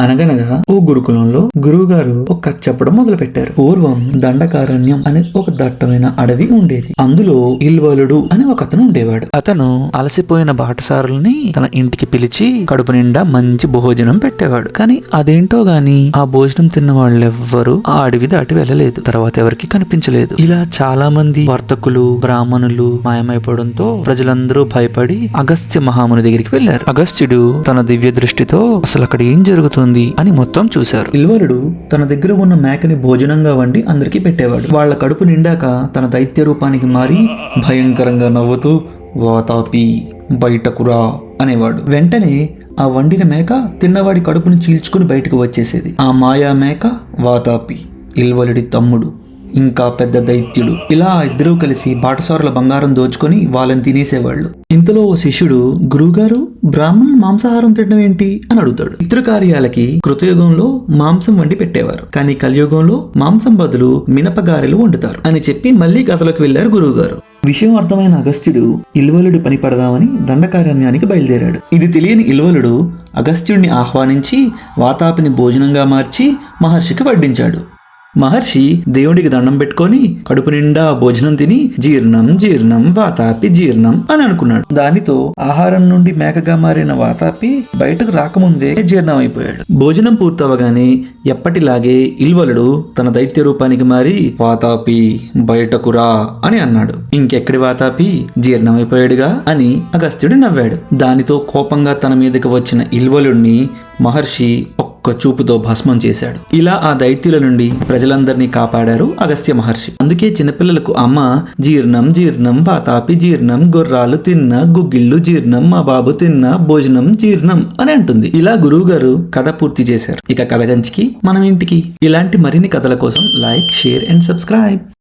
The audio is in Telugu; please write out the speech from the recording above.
అనగనగా ఓ గురుకులంలో గురువు గారు ఒక కథ చెప్పడం మొదలు పెట్టారు పూర్వం దండకారణ్యం అనే ఒక దట్టమైన అడవి ఉండేది. అందులో ఇల్వలుడు అని ఒక అతను ఉండేవాడు. అతను అలసిపోయిన బాటసారుల్ని తన ఇంటికి పిలిచి కడుపు నిండా మంచి భోజనం పెట్టేవాడు. కానీ అదేంటో గాని ఆ భోజనం తిన్న వాళ్ళెవ్వరూ ఆ అడవి దాటి వెళ్ళలేదు. తర్వాత ఎవరికి కనిపించలేదు. ఇలా చాలా మంది వర్తకులు బ్రాహ్మణులు మాయమైపోవడంతో ప్రజలందరూ భయపడి అగస్త్య మహాముని దగ్గరికి వెళ్ళారు అగస్త్యుడు తన దివ్య దృష్టితో అసలు అక్కడ ఏం జరుగుతుంది? ఉంది అని మొత్తం చూశారు. ఇల్వలుడు తన దగ్గర ఉన్న మేకని భోజనంగా వండి అందరికీ పెట్టేవాడు. వాళ్ళ కడుపు నిండాక తన దైత్య రూపానికి మారి భయంకరంగా నవ్వుతూ వాతాపి బయటకురా అనేవాడు. వెంటనే ఆ వండిన మేక తిన్నవాడి కడుపుని చీల్చుకుని బయటకు వచ్చేసేది. ఆ మాయా మేక వాతాపి ఇల్వలుడి తమ్ముడు ఇంకా పెద్ద దైత్యుడు ఇలా ఇద్దరూ కలిసి బాటసారుల బంగారం దోచుకొని వాళ్ళని తినేసేవాళ్ళు. ఇంతలో ఓ శిష్యుడు గురువుగారు బ్రాహ్మణ్ మాంసాహారం తినడం ఏంటి? అని అడుగుతాడు. ఇతర కార్యాలకి కృతయుగంలో మాంసం వండి పెట్టేవారు. కానీ కలియుగంలో మాంసం బదులు మినపగారెలు వండుతారు అని చెప్పి మళ్ళీ కథలోకి వెళ్ళారు గురువుగారు. విషయం అర్థమైన అగస్త్యుడు ఇల్వలుడు పని పడదామని దండకారణ్యానికి బయలుదేరాడు. ఇది తెలియని ఇల్వలుడు అగస్త్యుడిని ఆహ్వానించి వాతాపిని భోజనంగా మార్చి మహర్షికి వడ్డించాడు. మహర్షి దేవుడికి దండం పెట్టుకొని కడుపు నిండా భోజనం తిని జీర్ణం జీర్ణం వాతాపి జీర్ణం అని అనుకున్నాడు. దానితో ఆహారం నుండి మేకగా మారిన వాతాపి బయటకు రాకముందే జీర్ణం అయిపోయాడు భోజనం పూర్తవగానే ఎప్పటిలాగే ఇల్వలుడు తన దైత్య రూపానికి మారి వాతాపి బయటకు రా అని అన్నాడు. ఇంకెక్కడి వాతాపి? జీర్ణమైపోయాడుగా? అని అగస్త్యుడు నవ్వాడు. దానితో కోపంగా తన మీదకి వచ్చిన ఇల్వలుణ్ణి మహర్షి ఒక్క చూపుతో భస్మం చేశాడు. ఇలా ఆ దైత్యుల నుండి ప్రజలందరినీ కాపాడారు అగస్త్య మహర్షి. అందుకే చిన్నపిల్లలకు అమ్మ జీర్ణం జీర్ణం పాతాపి జీర్ణం గుర్రాలు తిన్న గుగ్గిళ్ళు జీర్ణం మా బాబు తిన్న భోజనం జీర్ణం అని అంటుంది. ఇలా గురువుగారు కథ పూర్తి చేశారు. ఇక కథ గంచికి మనం ఇంటికి. ఇలాంటి మరిన్ని కథల కోసం లైక్ షేర్ అండ్ సబ్స్క్రైబ్.